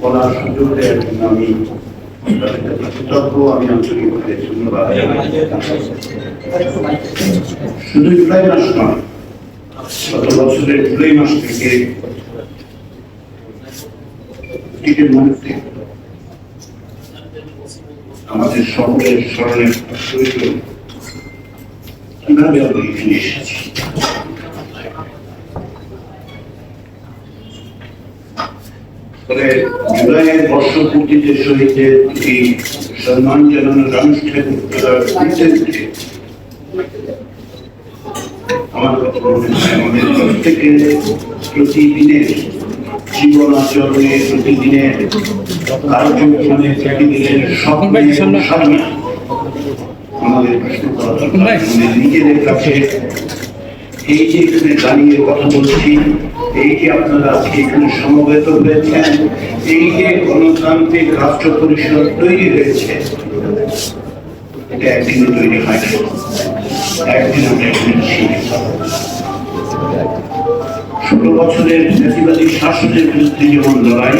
বলার সুযোগ জন্য আমি আমি শুধু জুলাই মাস নয়, গত বছরের জুলাই মাস থেকে মুহূর্তে আমাদের সকলের স্মরণের কীভাবে আমরা এখানে এসেছি ফলে জুলাইয়ের বর্ষপূর্তিতে শহীদদের প্রতি সম্মান জানানোর আমার হয় আমাদের প্রত্যেকের প্রতিদিনের জীবন আচরণে প্রতিদিনের কার্যক্রমে প্রতিদিনের স্বপ্নে সামনে প্রশ্ন করা আমাদের নিজেদের কাছে এই যে এখানে দাঁড়িয়ে কথা বলছি এই যে আপনারা আজকে এখানে সমবেত হয়েছেন, এই যে গণতান্ত্রিক রাষ্ট্র পরিষদ তৈরি হয়েছে, এটা তৈরি ষোলো বছরের ফ্যাসিবাদী শাসনের বিরুদ্ধে যেমন লড়াই,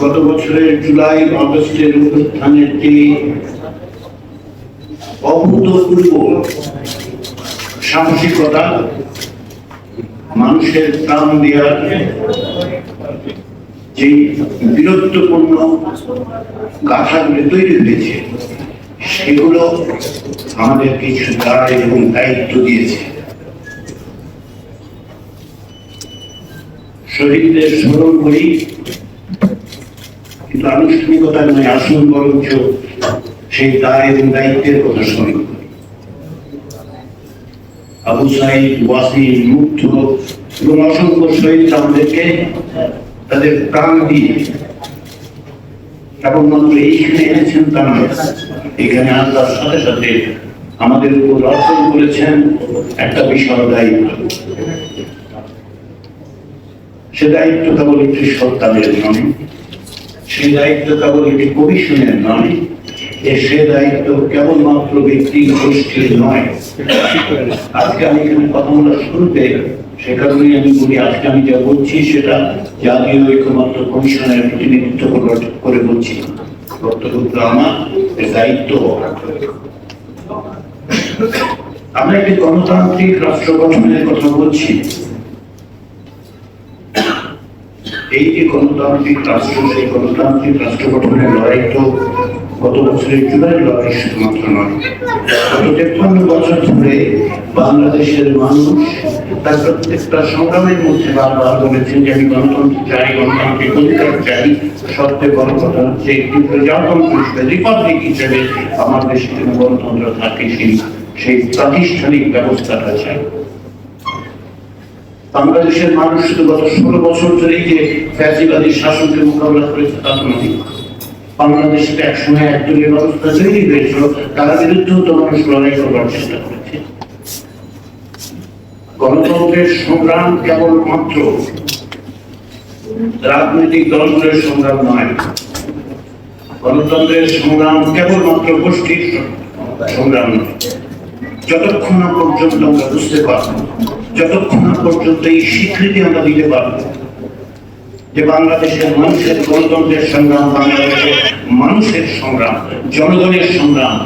গত বছরের জুলাই, অগস্টের অনুষ্ঠানের যে অভূতপূর্ব সাহসিকতা মানুষের প্রাণ দেওয়ার যে বীরত্বপূর্ণ গাথাগুলি তৈরি হয়েছে, সেগুলো আমাদের কিছু দায় এবং দায়িত্ব দিয়েছে। শহীদদের স্মরণ করি, কিন্তু আনুষ্ঠানিকতায় নয়, আসুন বরঞ্চ সেই দায় এবং দায়িত্বের কথা স্মরণ আবু সাইদ ওয়াসিম মুগ্ধ এবং অসংখ্য শহীদ আমাদেরকে তাদের প্রাণ দিয়ে কেবলমাত্র এইখানে এনেছেন তা নয় এখানে আসার সাথে সাথে আমাদের উপর অর্পণ করেছেন একটা বিশাল দায়িত্ব। সে দায়িত্ব কেবল একটি সরকারের নয়, সে দায়িত্ব কেবল একটি কমিশনের নয় সে দায়িত্ব কেবলমাত্র ব্যক্তি গোষ্ঠীর নয়। আজকে আমি এখানে কথা বলার সে কারণেই আমি বলি, আজকে আমি যা বলছি সেটা জাতীয় ঐক্যমাত্র কমিশনের প্রতিনিধিত্ব করে- বলছি। বক্তব্যগুলো আমার দায়িত্ব আমরা। একটি গণতান্ত্রিক রাষ্ট্র গঠনের কথা বলছি। এই যে গণতান্ত্রিক রাষ্ট্র, সেই গণতান্ত্রিক রাষ্ট্র গঠনের লড়াই তো গত বাংলাদেশের মানুষ তার প্রত্যেকটা সংগ্রামের মধ্যে বারবার বলেছেন যে আমি গণতন্ত্র চাই অধিকার চাই বড় হচ্ছে একটি প্রজাতন্ত্র রিপাবলিক হিসেবে আমার দেশে গণতন্ত্র থাকে, সেই সেই প্রাতিষ্ঠানিক ব্যবস্থাটা চাই। বাংলাদেশের মানুষ শুধু গত ষোলো বছর ধরেই যে ফ্যাসিবাদী শাসনকে মোকাবিলা করেছে, তা তো নয়। বাংলাদেশে একসময় একদলীয় ব্যবস্থা তৈরি হয়েছিল তার বিরুদ্ধেও তো মানুষ লড়াই করবার চেষ্টা করেছে। গণতন্ত্রের সংগ্রাম কেবলমাত্র রাজনৈতিক দলগুলোর সংগ্রাম নয়, গণতন্ত্রের সংগ্রাম কেবলমাত্র গোষ্ঠীর সংগ্রাম নয়। যতক্ষণ না পর্যন্ত আমরা বুঝতে পারব, যতক্ষণ না পর্যন্ত এই স্বীকৃতি আমরা দিতে পারব, যে বাংলাদেশের মানুষের গণতন্ত্রের সংগ্রাম বাংলাদেশের মানুষের সংগ্রাম, জনগণের সংগ্রাম,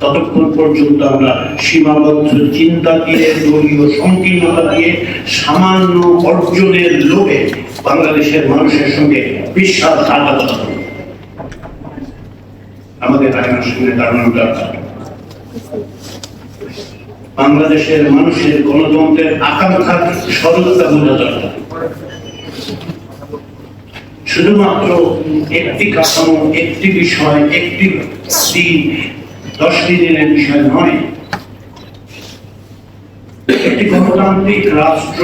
ততক্ষণ পর্যন্ত আমরা সীমাবদ্ধ চিন্তা দিয়ে, দলীয় সংকীর্ণতা দিয়ে, সামান্য অর্জনের লোভে বাংলাদেশের মানুষের সঙ্গে বিশ্বাসঘাতকতা করব। আমাদের আইনের সঙ্গে দাঁড়ানো বাংলাদেশের মানুষের গণতন্ত্রের আকাঙ্ক্ষার সরলতা বোঝা দরকার শুধুমাত্র একটি কাঠামো, একটি বিষয়, একটি দিন দশটি দিনের বিষয় নয়। একটি গণতান্ত্রিক রাষ্ট্র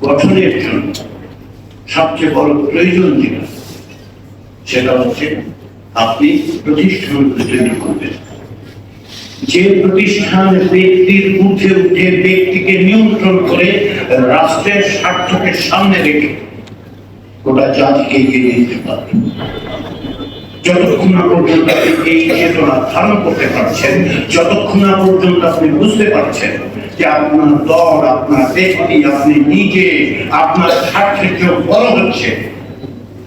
গঠনের জন্য সবচেয়ে বড় প্রয়োজন যেটা, সেটা হচ্ছে আপনি প্রতিষ্ঠানগুলো তৈরি করবেন। যে প্রতিষ্ঠান ব্যক্তির ঊর্ধ্বে উঠে ব্যক্তিকে নিয়ন্ত্রণ করে রাষ্ট্রের স্বার্থকে সামনে রেখে গোটা জাতিকে এগিয়ে নিয়ে যেতে পারবে যতক্ষণ না পর্যন্ত আপনি এই চেতনা ধারণ করতে পারছেন, যতক্ষণ না পর্যন্ত আপনি বুঝতে পারছেন যে আপনার দল, আপনার ব্যক্তি, আপনি নিজে, আপনার স্বার্থের চেয়ে বড় হচ্ছে,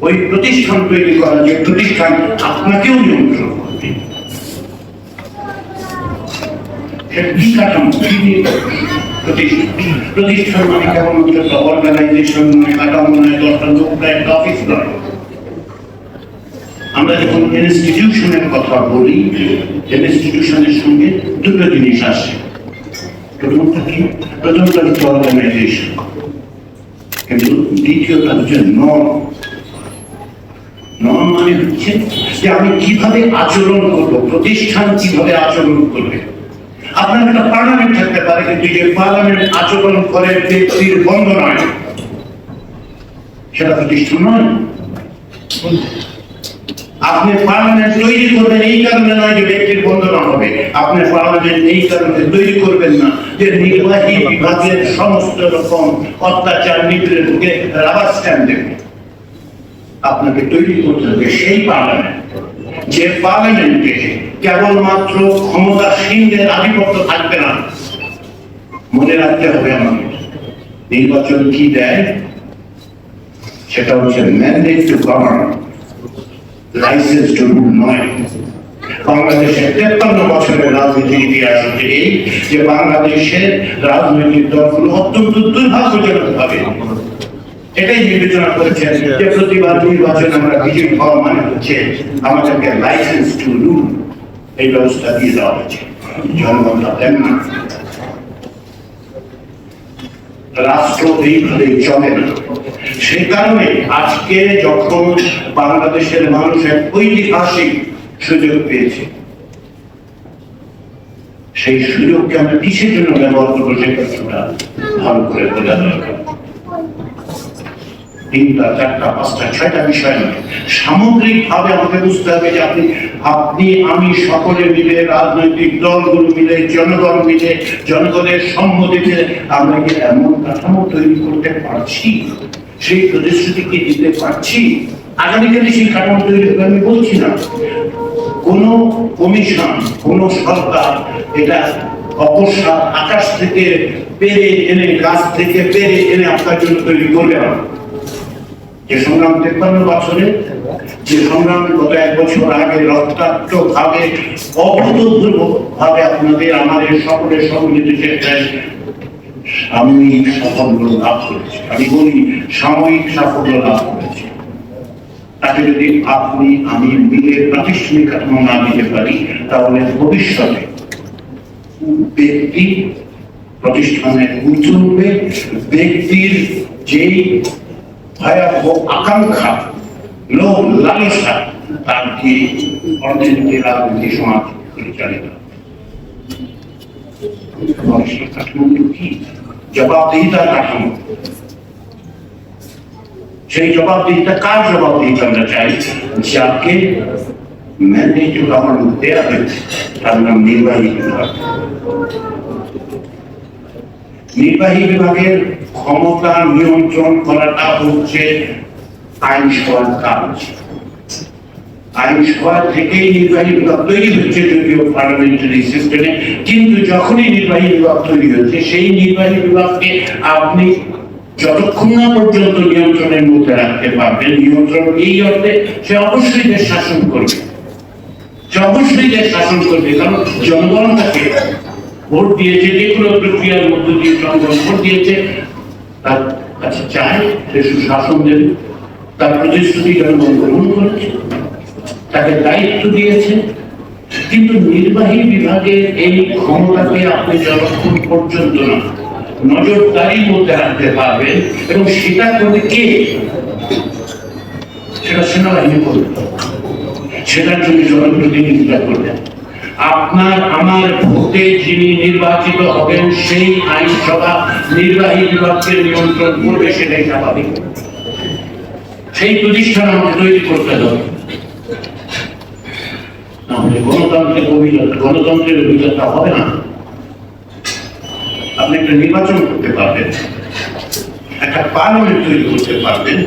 ওই প্রতিষ্ঠান তৈরি করা যে প্রতিষ্ঠান আপনাকেও নিয়ন্ত্রণ করবে। কাঠামো প্রতিষ্ঠান মানে একটা অর্গানাইজেশন নয় দশটা লোক একটা অফিস আমরা যখন ইনস্টিটিউশনের কথা বলি ইনস্টিটিউশনের সঙ্গে দুটো জিনিস আসে প্রথমটা কি প্রথমটা হচ্ছে অর্গানাইজেশন কিন্তু দ্বিতীয়টা হচ্ছে নন নন মানে হচ্ছে যে আমি কীভাবে আচরণ করব প্রতিষ্ঠান কীভাবে আচরণ করবে? আপনার একটা পার্লামেন্ট থাকতে পারে, কিন্তু যে পার্লামেন্ট আচরণ করে ব্যক্তির বন্ধ নয়। সেটা প্রতিষ্ঠান নয়। আপনি পার্লামেন্ট তৈরি করবেন এই কারণে নয় যে ব্যক্তির বন্ধনা হবে। আপনি পার্লামেন্ট এই কারণে তৈরি করবেন না যে নির্বাহী বিভাগের সমস্ত রকম অত্যাচার নিপীড়নকে রাবার স্ট্যাম্প দেবে। আপনাকে তৈরি করতে হবে সেই পার্লামেন্ট। যে পার্লামেন্টে কেবলমাত্র ক্ষমতাসীনদের আধিপত্য থাকবে না। মনে রাখতে হবে আমাদের, নির্বাচন কি দেয়? সেটা হচ্ছে mandate to govern license to rule নয়। বাংলাদেশের তেপ্পান্ন বছরের রাজনীতির ইতিহাস হচ্ছে এই যে বাংলাদেশের রাজনৈতিক দলগুলো অত্যন্ত দুর্ভাগ্যজনক ভাবে এটাই বিবেচনা করেছেন যে প্রতিবার নির্বাচন আমরা বিজয়ী হওয়া মানে হচ্ছে আমাদেরকে লাইসেন্স টু রুল এই ব্যবস্থা দিয়ে দেওয়া হয়েছে। জনগণ তা দেন না রাষ্ট্র এইভাবে চলে না সেই কারণে আজকে যখন বাংলাদেশের মানুষ এক ঐতিহাসিক সুযোগ পেয়েছে, সেই সুযোগকে আমরা কিসের জন্য ব্যবহার করব সে কথাটা ভালো করে বোঝা দরকার। তিনটা, চারটা, পাঁচটা, ছয়টা বিষয় নয়। সামগ্রিক ভাবে আমাকে বুঝতে হবে যে আপনি আপনি, আমি সকলে মিলে, রাজনৈতিক দলগুলো মিলে, জনগণ মিলে, জনগণের সম্মতিতে আমরা কি এমন কাঠামো তৈরি করতে পারছি? সেই প্রতিশ্রুতি কি দিতে পারছি? আগামীকালে সেই কাঠামো তৈরি হবে, আমি বলছি না। কোন কমিশন, কোন সরকার এটা অকস্মা আকাশ থেকে পেরে এনে, গাছ থেকে পেরে এনে আপনার জন্য তৈরি করবে না। যে সংগ্রাম তেপ্পান্ন বছরে, যে সংগ্রাম গত এক বছর আগে রক্তাক্ত ভাবে অভূতপূর্ব ভাবে আপনাদের, আমাদের সকলের সম্মিলিত চেষ্টায় সাময়িক সাফল্য লাভ করেছে। আমি বলি, সাময়িক সাফল্য লাভ করেছে। তাকে যদি আপনি, আমি মিলে প্রাতিষ্ঠানিক কাঠামো না দিতে পারি, তাহলে ভবিষ্যতে ব্যক্তি প্রতিষ্ঠানের উঁচু উঠবে ব্যক্তির যেই জবাবদিহিতার সেই জবাবদিহিতা কার জবাবদিহিতা আমরা চাই? যাকে ম্যান্ডেট আমার দেওয়া হয়েছে, তার নাম নির্বাহী বিভাগ। নির্বাহী বিভাগের ক্ষমতা নিয়ন্ত্রণ করাটা হচ্ছে আইনসভার কাজ। আইনসভা থেকেই নির্বাহী বিভাগ তৈরি হচ্ছে যদিও পার্লামেন্টারি সিস্টেমে কিন্তু যখনই নির্বাহী বিভাগ তৈরি হচ্ছে, সেই নির্বাহী বিভাগকে আপনি যতক্ষণ না পর্যন্ত নিয়ন্ত্রণের মধ্যে রাখতে পারবেন, নিয়ন্ত্রণ এই অর্থে সে অবশ্যই দেশ শাসন করবে। সে অবশ্যই দেশ শাসন করবে, কারণ জনগণ তাকে ভোট দিয়েছে, যে কোনো প্রক্রিয়ার মধ্য দিয়ে জনগণ ভোট দিয়েছে তার কাছে চায় সে সুশাসন দেবে। তার প্রতিশ্রুতি জনগণ গ্রহণ করেছে তাকে দায়িত্ব দিয়েছে। কিন্তু নির্বাহী বিভাগের এই ক্ষমতাকে আপনি যতক্ষণ পর্যন্ত না নজরদারির মধ্যে রাখতে পারবেন এবং সেটা করবে কে? সেটা সেনাবাহিনী করবে। সেটার জন্য জনপ্রতিনিধিতা করবেন আপনার, আমার ভোটে যিনি নির্বাচিত হবেন, সেই আইনসভা নির্বাহী বিভাগকে নিয়ন্ত্রণ করবে সেটাই স্বাভাবিক। সেই প্রতিষ্ঠান আমাকে তৈরি করতে হবে। অভিজ্ঞতা গণতন্ত্রের অভিজ্ঞতা হবে না। আপনি একটা নির্বাচন করতে পারবেন। একটা পার্লামেন্ট তৈরি করতে পারবেন।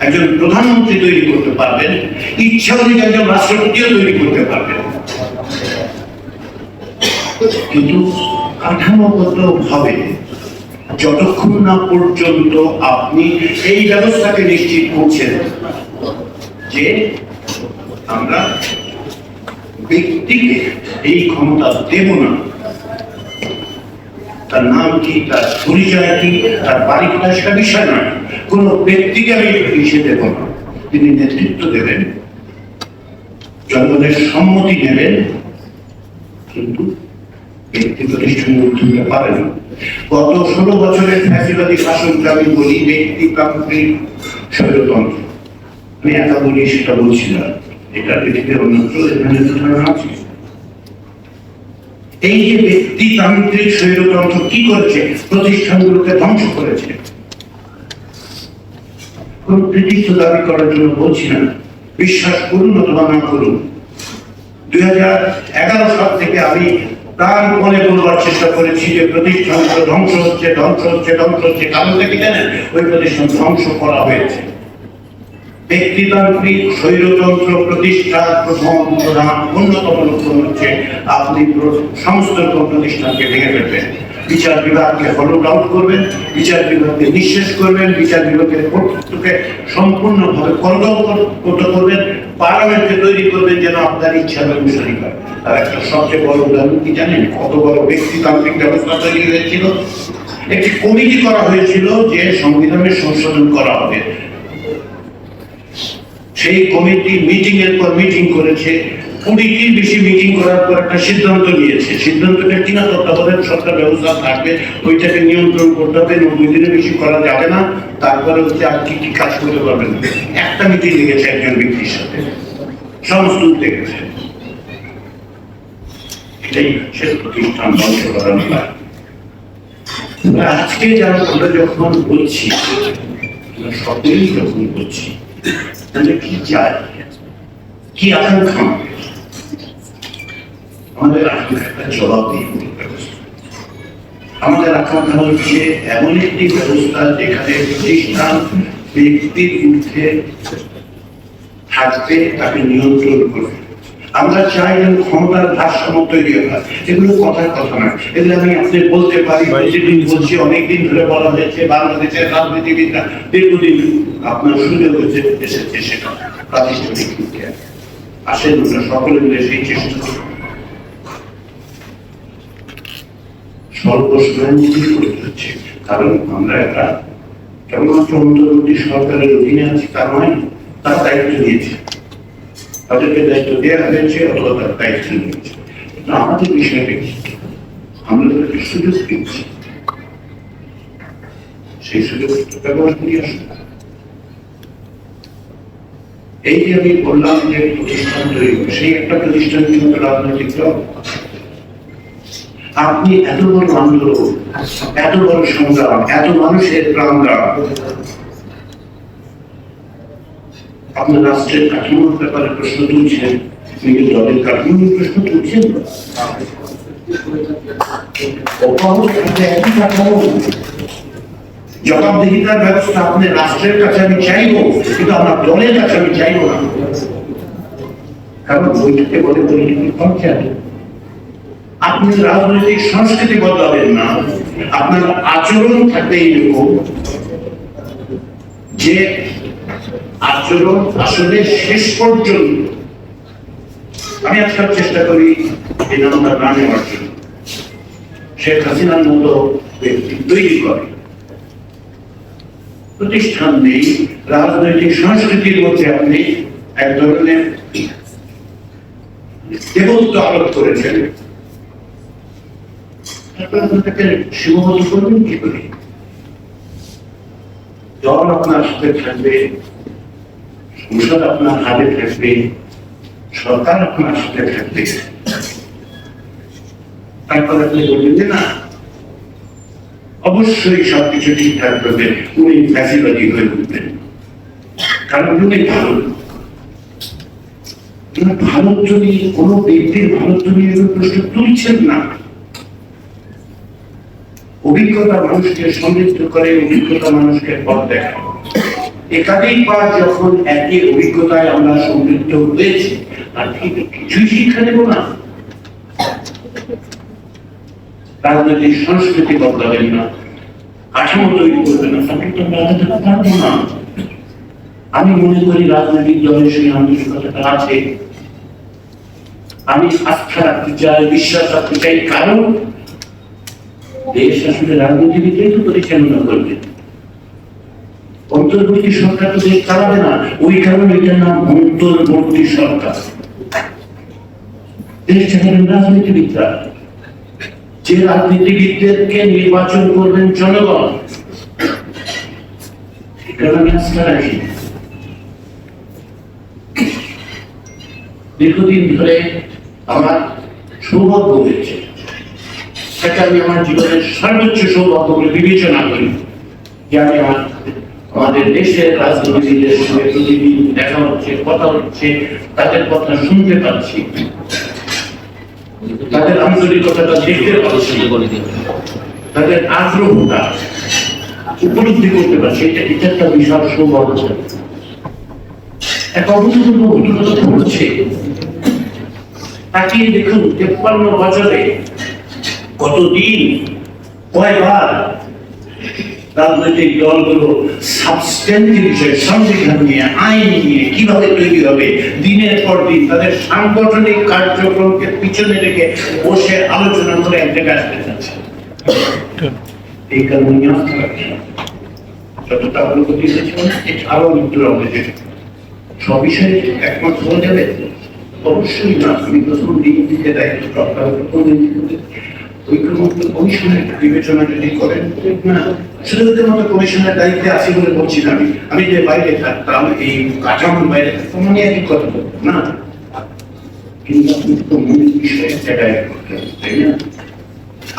একজন প্রধানমন্ত্রী তৈরি করতে পারবেন। ইচ্ছা অনুযায়ী একজন রাষ্ট্রপতিও তৈরি করতে পারবেন। কিন্তু কাঠামোগত ভাবে যতক্ষণ না পর্যন্ত আপনি এই ব্যবস্থাকে নিশ্চিত করছেন যে আমরা ব্যক্তিকে এই ক্ষমতা দেব না। তার নাম কি, তার পরিচয় কি, তার বাড়ি কোথায় সেটা বিষয় নয়। কোন ব্যক্তিকে আমি হিসেবে দেব না। তিনি নেতৃত্ব দেবেন, জনগণের সম্মতি নেবেন, কিন্তু ব্যক্তি প্রতিষ্ঠান তুলতে পারে না গত ষোলো বছরের ফ্যাসিবাদী বলি ব্যক্তি স্বৈরতন্ত্র আমি একা বলি, সেটা বলছি না। এটা পৃথিবীর অন্যত্র, এখানে ধারণা আছে। এই যে কি করেছে, প্রতিষ্ঠানগুলোকে ধ্বংস করেছে, কোন কৃতিত্ব দাবি করার জন্য বলছি না। বিশ্বাস করুন অথবা না করুন। দুই হাজার এগারো সাল থেকে আমি প্রাণ মনে বলবার চেষ্টা করেছি যে প্রতিষ্ঠান ধ্বংস হচ্ছে ধ্বংস হচ্ছে ধ্বংস হচ্ছে। কারণটা কি জানেন ওই প্রতিষ্ঠান ধ্বংস করা হয়েছে। ব্যক্তিতান্ত্রিক স্বৈরতন্ত্র প্রতিষ্ঠার প্রথম প্রধান অন্যতম লক্ষণ হচ্ছে আপনি সমস্ত প্রতিষ্ঠানকে ভেঙে ফেলবেন। বিচার বিভাগকে হলো আউট করবেন, বিচার বিভাগকে নিঃশেষ করবেন, বিচার বিভাগের কর্তৃত্বকে সম্পূর্ণভাবে করদম করতে করবেন পার্লামেন্টকে তৈরি করবেন যেন আপনার ইচ্ছা অনুসারী হয়। তার একটা সবচেয়ে বড় উদাহরণ কি জানেন? কত বড় ব্যক্তিতান্ত্রিক ব্যবস্থা তৈরি হয়েছিল? একটি কমিটি করা হয়েছিল যে সংবিধানের সংশোধন করা হবে। সেই কমিটি মিটিং এর পর মিটিং করেছে। কুড়িটির বেশি মিটিং করার পর একটা সিদ্ধান্ত নিয়েছে। সিদ্ধান্তটা কিনা তত্ত্বাবধায়ক সরকার ব্যবস্থা থাকবে, ওইটাকে নিয়ন্ত্রণ করতে হবে নব্বই দিনের বেশি করা যাবে না, তারপরে হচ্ছে আর কি কি কাজ করতে পারবেন। একটা মিটিং লেগেছে একজন ব্যক্তির সাথে। সমস্ত উঠে এটাই হচ্ছে প্রতিষ্ঠান ধ্বংস করার আজকে যারা আমরা যখন বলছি সকলেই যখন বলছি তাহলে কি চাই? কি আকাঙ্ক্ষা আমাদের? আমাদের আকাঙ্ক্ষাটা জবাব দিয়ে আমাদের আকাঙ্ক্ষা হচ্ছে এমন একটি ব্যবস্থা যেখানে প্রতিষ্ঠান ব্যক্তির ঊর্ধ্বে থাকবে তাকে নিয়ন্ত্রণ করবে। আমরা চাই যেন ক্ষমতার ভারসাম্য তৈরি হয়। এগুলো কথার কথা না এগুলো আমি আপনি বলতে পারি প্রতিদিন বলছি অনেকদিন ধরে বলা হয়েছে বাংলাদেশের রাজনীতিবিদরা দীর্ঘদিন আপনার সুযোগ হয়েছে এসেছে সেটা প্রাতিষ্ঠানিক দিকে আসেন আমরা সকলে মিলে সেই চেষ্টা করি। সময়ানুযায়ী করতে হচ্ছে কারণ আমরা একটা কেবলমাত্র অন্তর্বর্তী সরকারের অধীনে আছি, তা নয়, তার দায়িত্ব নিয়েছে। তাদেরকে দায়িত্ব দেওয়া হয়েছে অথবা তার দায়িত্ব নিয়েছে। আমাদের বিষয়টা কি? আমরা তাদেরকে সুযোগ দিচ্ছি। সেই সুযোগ ব্যবহার করি আসুন এই যে আমি বললাম যে প্রতিষ্ঠান তৈরি সেই একটা প্রতিষ্ঠান কিন্তু রাজনৈতিক দল আপনি এত বড় আন্দোলন এত বড় সংগ্রাম, এত মানুষের প্রাণদান আপনার রাষ্ট্রের কাঠামোর ব্যাপারে প্রশ্ন তুলছেন কিন্তু দলের কাঠামোর প্রশ্ন তুলছেন না। একই কাঠামো। জবাবদিহিতার ব্যবস্থা আপনার রাষ্ট্রের কাছে আমি চাইব, কিন্তু আমার দলের কাছে আমি চাইব না। কারণ বৈঠকে বলে পরিণতি আপনি রাজনৈতিক সংস্কৃতি বদলাবেন না, আপনার আচরণ থাকবে এইরকম যে আচরণ আসলে শেষ পর্যন্ত। আমি আজকাল চেষ্টা করি এই নামটা না নেওয়ার জন্য। শেখ হাসিনার মতো ব্যক্তি তৈরি করে প্রতিষ্ঠান নেই, রাজনৈতিক সংস্কৃতির মধ্যে আপনি এক ধরনের দেবত্ব আরোপ করেছেন। আপনার থাকবে, সংসদ আপনার থাকবে, সরকার আপনার সাথে থাকবে। তারপর আপনি বলবেন যে না অবশ্যই সবকিছু ঠিকঠাক করবে, উনি ফ্যাসিবাদী হয়ে উঠবেন। কারণ উনি ভালো। ভারত যদি কোনো ব্যক্তির ভারত যদি প্রশ্ন তুলছেন না, অভিজ্ঞতা মানুষকে সমৃদ্ধ করে, অভিজ্ঞতা মানুষকে পথ দেখায়। একাধিকবার যখন একই অভিজ্ঞতায় আমরা সমৃদ্ধ হয়েছি, আর কিছুই শিক্ষা দেব না। রাজনৈতিক সংস্কৃতি বদলাবেন না। কাঠামো তৈরি করবেন না। তাহলে তো আমরা পারব না। আমি মনে করি রাজনৈতিক দলের সেই আন্তরিকতাটা আছে। আমি আস্থা রাখতে চাই, বিশ্বাস রাখতে চাই, কারণ দেশ আসলে রাজনীতিবিদরাই তো পরিচালনা করবে। অন্তর্বর্তী সরকার তো দেশ চালাবে না। ওই কারণে এটার নাম অন্তর্বর্তী সরকার। দেশ চালাবেন রাজনীতিবিদরা। যে রাজনীতিবিদদেরকে নির্বাচন করবেন জনগণ দীর্ঘদিন ধরে আমার সৌভাগ্য হয়েছে, সেটা আমি আমার জীবনের সর্বোচ্চ সৌভাগ্য বলে বিবেচনা করি যে আমি আমার, আমাদের দেশের রাজনীতিবিদদের সঙ্গে প্রতিদিন দেখা হচ্ছে, কথা হচ্ছে, তাদের কথা শুনতে পাচ্ছি। তাদের আন্তরিকতাটা দেখতে পাচ্ছি। তাদের আগ্রহটা উপলব্ধি করতে পারছি। এটা এটা একটা বিশাল সৌভাগ্য। এক অভূতপূর্ব অভিজ্ঞতা ঘটছে তাকিয়ে দেখুন, তেপ্পান্ন বছরে কতদিন কয়বার রাজনৈতিক দলগুলো সাবস্টেন্সিভ বিষয়ে সংবিধান নিয়ে, আইন নিয়ে কীভাবে তৈরি হবে, দিনের পর দিন তাদের সাংগঠনিক কার্যক্রমকে পিছনে রেখে বসে আলোচনা করে এক জায়গায় আসতে চাচ্ছে। এই কারণে যতটা অগ্রগতি হয়েছে আরও মৃত্যুর অবধি সব বিষয়ে একমত হওয়া যাবে। অবশ্যই না আমি প্রথম দিন থেকে দায়িত্ব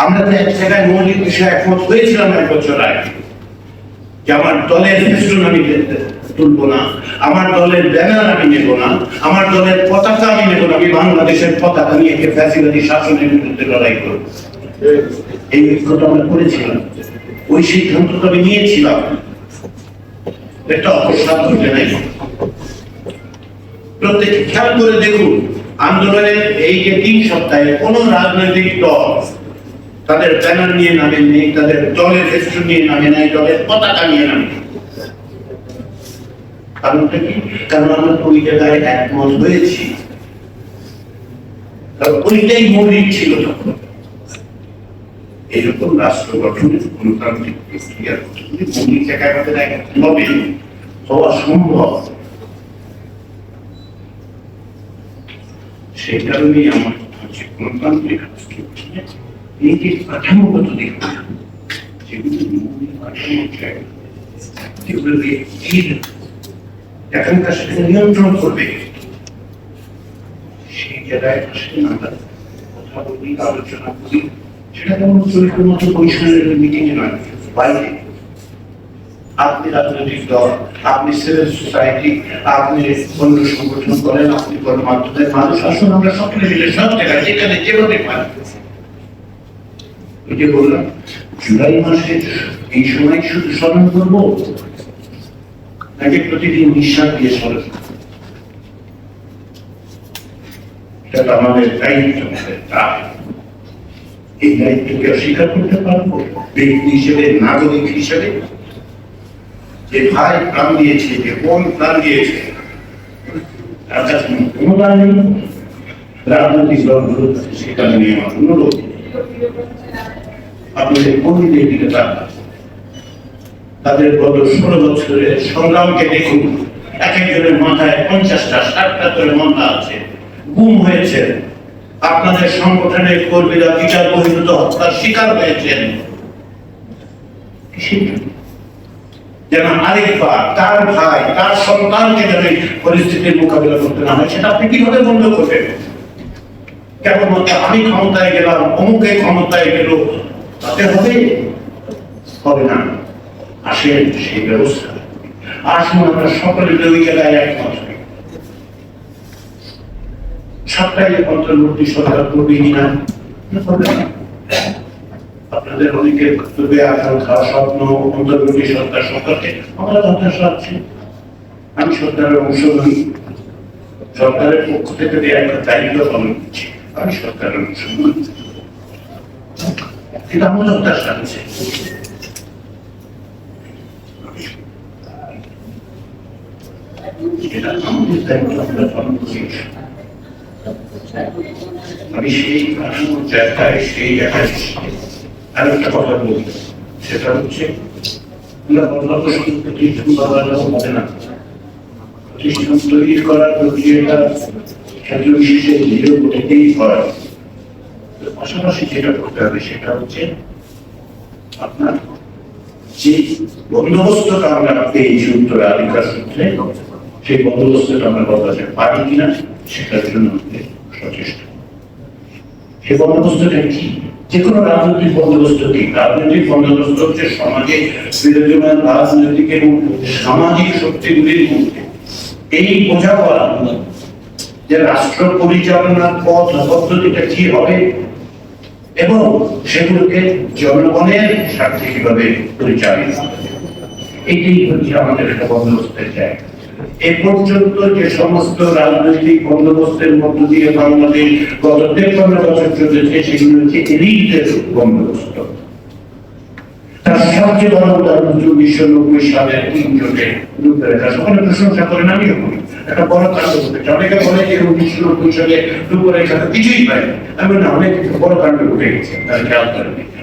আমরা তো এক জায়গায় মৌলিক বিষয়ে একমত হয়েছিলাম এক বছর আগে, যে আমার দলের আমি তুলবো না, আমার দলের ব্যানার আমি নেব না, আমার দলের পতাকা আমি নেব না, আমি বাংলাদেশের পতাকা নিয়ে কে ফ্যাসিলিটি শাসনের বিরুদ্ধে লড়াই করব। এই ঐক্যটা আমরা করেছিলাম। ওই সিদ্ধান্তটা আমি নিয়েছিলাম। একটা অপসাদ হতে নাই। প্রত্যেক খেয়াল করে দেখুন আন্দোলনের এই যে তিন সপ্তাহে কোন রাজনৈতিক দল তাদের ব্যানার নিয়ে নামেন নেই, তাদের দলের ফেস্টুন নিয়ে নামে নাই, দলের পতাকা নিয়ে নামে কারণটা কি? কারণ আমরা ওই জায়গায় একমত হয়েছি। কারণ ওইটাই মৌলিক ছিল তখন। এরকম রাষ্ট্র গঠনের গণতান্ত্রিক প্রক্রিয়ার কতগুলি মৌলিক জায়গায় হওয়া সম্ভব। সেই কারণেই আমার হচ্ছে গণতান্ত্রিক এই যে কাঠামোগত দিক যেগুলো মৌলিক কাঠামো দিয়ে এখানকার সেটা নিয়ন্ত্রণ করবে। সেই জায়গায় আসলে আমরা কথা বলি, আলোচনা করি। সেটা এ নয় বাইরে আপনি রাজনৈতিক দল, আপনি সিভিল সোসাইটি আপনি অন্য সংগঠন করেন আপনি গণমাধ্যমের মানুষ, আসুন আমরা সকলে মিলে সব জায়গায়, যেখানে যেভাবে পারি বললাম, জুলাই মাসের এই সময় শুধু স্মরণ করব নাকি প্রতিদিন নিঃশ্বাস দিয়ে স্মরণ? এটা আমাদের দায়িত্ব, আমাদের। এই দায়িত্বকে অস্বীকার করতে পারব? ব্যক্তি হিসেবে, নাগরিক হিসেবে? যে ভাই প্রাণ দিয়েছে, যে বোন প্রাণ দিয়েছে, তার কাছে নেই। রাজনৈতিক সেটা নিয়ে আমার অনুরোধ। আপনাদের দিকে তাদের গত ষোলো বছরের সংগ্রামকে দেখুন, এক একজনের মাথায় পঞ্চাশটা, ষাটটা করে মামলা আছে। গুম হয়েছে। আপনাদের সংগঠনের কর্মীরা বিচার বহির্ভূত হত্যার শিকার হয়েছেন। যেন আরেকবার তার ভাই তার সন্তানকে যেন পরিস্থিতির মোকাবিলা করতে না হয় সেটা আপনি কীভাবে বন্ধ করবেন? কেবলমাত্র আমি ক্ষমতায় গেলাম অমুকে ক্ষমতায় গেল তাতে হবে? হবে না। আসেন সেই ব্যবস্থা। আসুন আমরা সকলে ওই জায়গায় একমত। সবটাই অন্তর্বর্তী সরকার করবে কিনা আপনাদের অনেকের কর্তব্যে আকাঙ্ক্ষা স্বপ্ন অন্তর্বর্তী সরকার সম্পর্কে আমরা হতাশা আছে। আমি সরকারের অংশ নই। সরকারের পক্ষ থেকে একটা দায়িত্ব পালন করছি, আমি সরকারের অংশ নই। এটা আমার হতাশা আছে। এটা আমাদের দায়িত্ব পালন আমি সেই জায়গায় সেই জায়গায় আর একটা কথা বলি, সেটা হচ্ছে যেটা করতে হবে, সেটা হচ্ছে আপনার যে বন্দোবস্তটা আমরা পেয়েছি সূত্রে সেই বন্দোবস্তটা আমরা বদলাতে পারি কিনা, সেটার জন্য সচেষ্ট সে বন্দোবস্তটা কি? যে কোনো রাজনৈতিক বন্দোবস্ত কি? রাজনৈতিক বন্দোবস্ত হচ্ছে সমাজে বিরাজমান রাজনৈতিক এবং সামাজিক শক্তিগুলির মধ্যে। এই বোঝাপড়া যে রাষ্ট্র পরিচালনার পথ পদ্ধতিটা কি হবে এবং সেগুলোকে জনগণের স্বার্থে কীভাবে পরিচালিত। এটাই হচ্ছে আমাদের একটা বন্দোবস্তের জায়গা। এ পর্যন্ত যে সমস্ত রাজনৈতিক বন্দোবস্তের মধ্য দিয়ে বাংলাদেশ গত বছর চলেছে, সেগুলো হচ্ছে এলিটের বন্দোবস্ত। তার সবচেয়ে বড় উদাহরণ হচ্ছে উনিশশো নব্বই সকলে প্রশংসা আমিও করি। একটা বড় কাণ্ড ঘটেছে। অনেকে বলে যে উনিশশো নব্বই সালে কিছুই পায় আমি না, অনেক বড় কাণ্ড ঘটে গেছে, তার খেয়াল করেনি।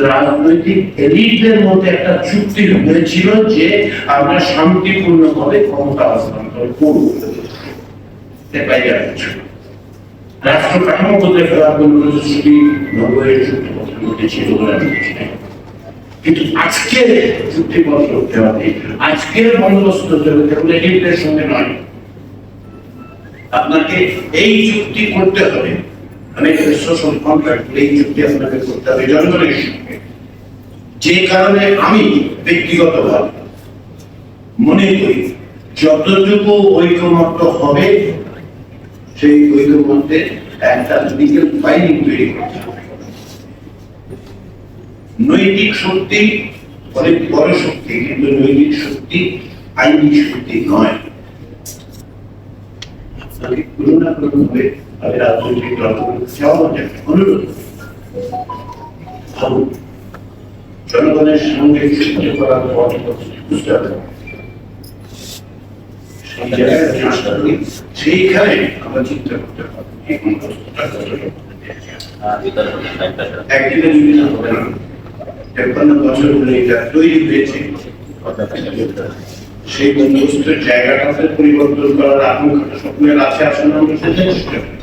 রাজনৈতিক এলিটদের মধ্যে একটা চুক্তি হয়েছিল যে আমরা শান্তিপূর্ণভাবে ক্ষমতা হস্তান্তর করব। রাষ্ট্র কাঠামো নব্বইয়ের ছিল। কিন্তু আজকের চুক্তিপত্র দেওয়াতে আজকের বন্দোবস্ত দেওয়াতে এলিটদের সঙ্গে নয়। আপনাকে এই চুক্তি করতে হবে। কন্ট্রাক্ট চুক্তি আপনাকে করতে হবে জনগণের সঙ্গে যে কারণে আমি ব্যক্তিগতভাবে মনে করি, যতটুকু হবে, সেই একটা লিগেল তৈরি করতে নৈতিক শক্তি অনেক বড় শক্তি, কিন্তু নৈতিক শক্তি আইনি শক্তি নয়। কোনো না কোনো আমি রাজনৈতিক দলগুলোকে চাওয়া অনুরোধ ভাবুন জনগণের সঙ্গে যুক্ত করার পথ বুঝতে হবে। সেই জায়গায় আমি হবে না। বছর ধরে এটা সেই বন্দোবস্তের জায়গাটাতে পরিবর্তন করার আকাঙ্ক্ষাটা সকলের আছে, আসলে।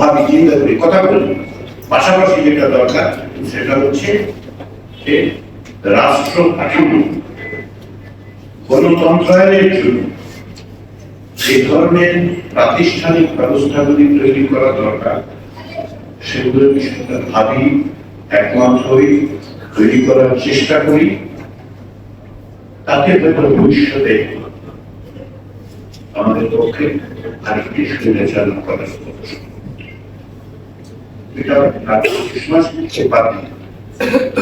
ভাবি চিন্তা করি, কথা বলি। পাশাপাশি যেটা দরকার, সেটা হচ্ছে যে রাষ্ট্র কাঠামো গণতন্ত্রায়নের জন্য যে ধরনের প্রাতিষ্ঠানিক ব্যবস্থাগুলি তৈরি করা দরকার সেগুলোর বিষয়টা ভাবি, একমত হই, তৈরি করার চেষ্টা করি। তাতে হয়তো ভবিষ্যতে আমাদের পক্ষে আরেকটি সুবিধাচারণ করা সম্ভব। এটা ক্রিসমাস দিচ্ছে পাবি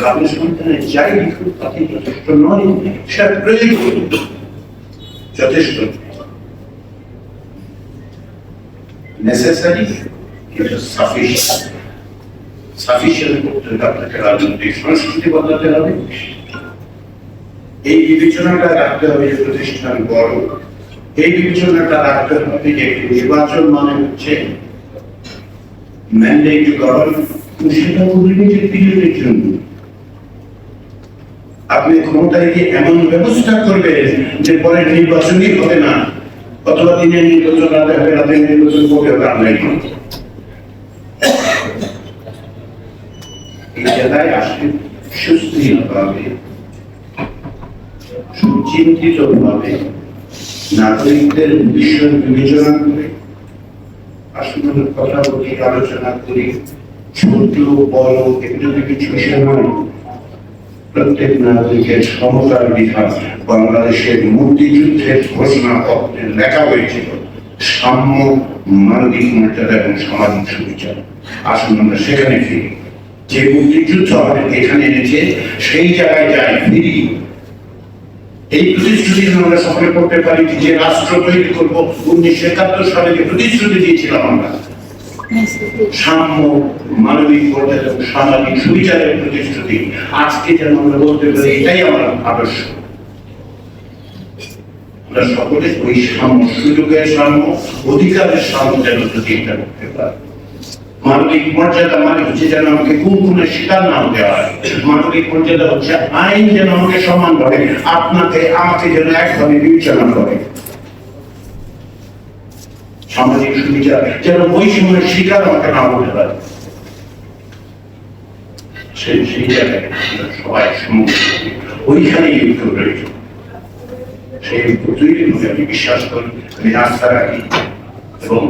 আপনি সন্তানে যাই লিখুন তাতে যথেষ্ট নয় সেটা প্রয়োজন যথেষ্ট। নেসেসারি কিন্তু সাফিসিয়েন্ট সাফিসিয়েন্ট করতে আপনাকে রাজনৈতিক সংস্কৃতি বদলাতে হবে। এই বিবেচনাটা রাখতে হবে যে প্রতিষ্ঠান বড়। এই বিবেচনাটা রাখতে হবে যে নির্বাচন মানে হচ্ছে ম্যান্ডেট টু গভর্ন সেটা লিমিটেড পিরিয়ডের জন্য। আপনি ক্ষমতায় গিয়ে এমন ব্যবস্থা করবেন যে পরে নির্বাচনই হবে না। অথবা দিনের নির্বাচন রাতে হবে রাতে নির্বাচন কবে হবে আমরা জানি না। এই জায়গায় আসলে সুস্থিরভাবে সুচিন্তিত ভাবে নাগরিকদের বিষয় বিবেচনা করে আসলে কথা বলি আলোচনা করি। ছোট বড় এগুলো কিছু নয়। প্রত্যেক নাগরিকের সমতার বিধান। বাংলাদেশের মুক্তিযুদ্ধের ঘোষণা পত্রে লেখা হয়েছিল, সাম্য মানবিক মর্যাদা এবং সামাজিক সুবিচার। আসুন আমরা সেখানে ফিরি। যে মুক্তিযুদ্ধ আমাদেরকে এখানে এনেছে, সেই জায়গায় যাই ফিরি। এই প্রতিশ্রুতি আমরা করতে পারি যে রাষ্ট্র তৈরি করব। উনিশশো একাত্তর সালে যে প্রতিশ্রুতি দিয়েছিলাম আমরা, সাম্য, মানবিক মর্যাদা এবং সামাজিক সুবিচারের প্রতিশ্রুতি, আজকে যেন আমরা বলতে পারি, এটাই আমার আদর্শ। আমরা সকলে ওই সাম্য, সুযোগের সাম্য, অধিকারের সাম্য যেন প্রতিষ্ঠা করতে পারি। মানবিক মর্যাদা মানে হচ্ছে যেন আমাকে কোন শিকার নাম দেওয়া হয়। মানবিক মর্যাদা হচ্ছে আইন যেন আমাকে সমান করে, আপনাকে, আমাকে যেন একভাবে বিবেচনা করে। সামাজিক সুবিচার যেন বৈষম্যের শিকার আমাকে না হতে পারে। সেই সেই জায়গায় সবাই সম্মুখীন রয়েছে সেই তৈরি বিশ্বাস করি আমি আস্থা রাখি এবং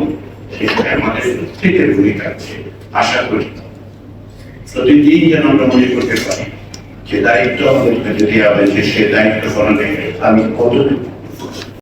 সেখানে আমাদের প্রত্যেকের ভূমিকা আছে আশা করি। প্রতিদিন যেন আমরা মনে করতে পারি যে দায়িত্ব আমাদের যদি দেওয়া হয়েছে সে দায়িত্ব পালনে আমি কতটুকু